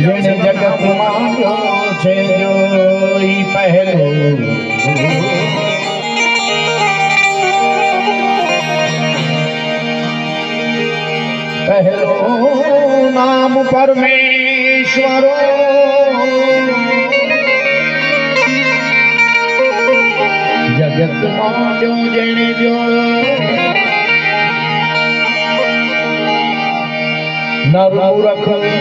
જેને જગત છે જોઈ પહેલો. પહેલો નામ પરમેશ્વરો. જગત માંડ્યો જેણે જોયો. નરુ સમજે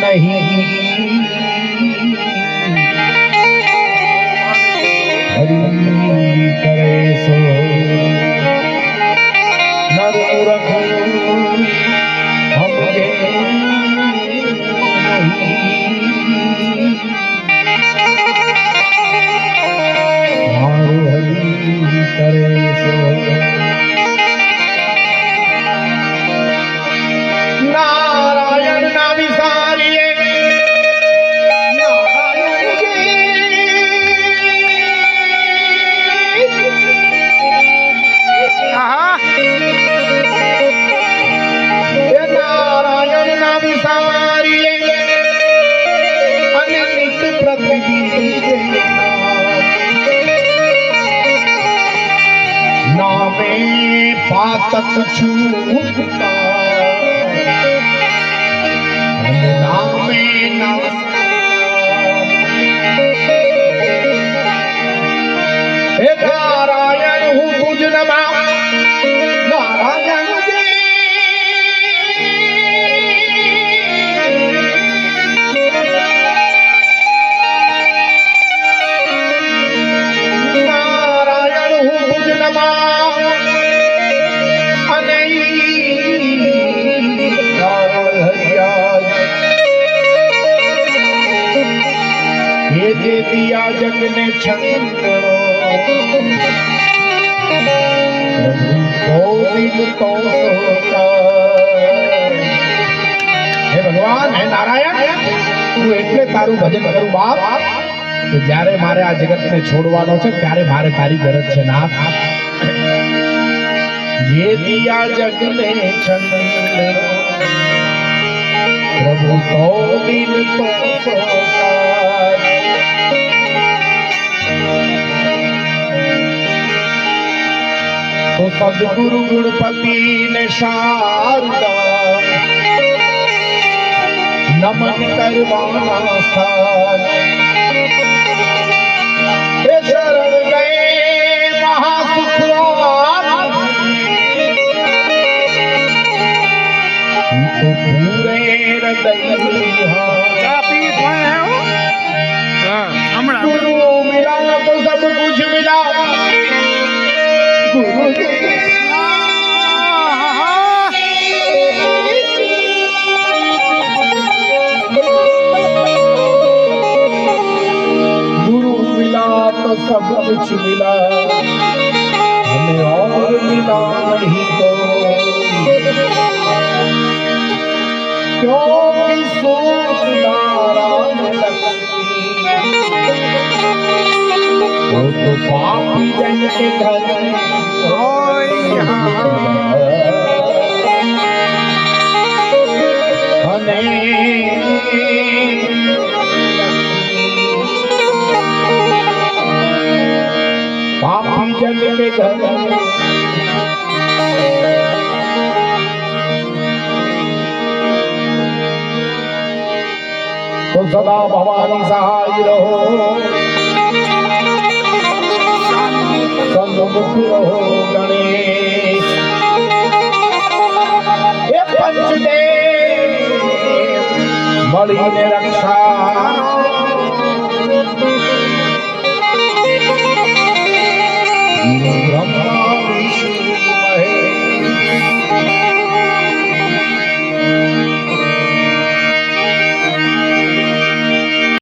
નહીં. But the truth. હે જગને હે ભગવાન, હે નારાયણ, તું એટલે તારું ભજન કરું, બાપ. કે જ્યારે મારે આ જગતને છોડવાનો છે, ત્યારે મારે તારી ગરજ છે, નાથ. જે દિયા જગને છંદણો પ્રભુ તો દિલ તો સદગુરુ ગુણપતિ ને શારદા નમન કરવાના સ્થાન એ શરણ ગયે પૂરે હૃદય कुछ मिला हमें और मिला नहीं तो क्योंकि सोच नारायण लक्ष्मी वो तो पापी जन के घर ओय हा। जग के धन तो सदा भवानी सहाय रहो सन्मुख रहो गणेश हे पंचदेव मणि रक्षा Gracias.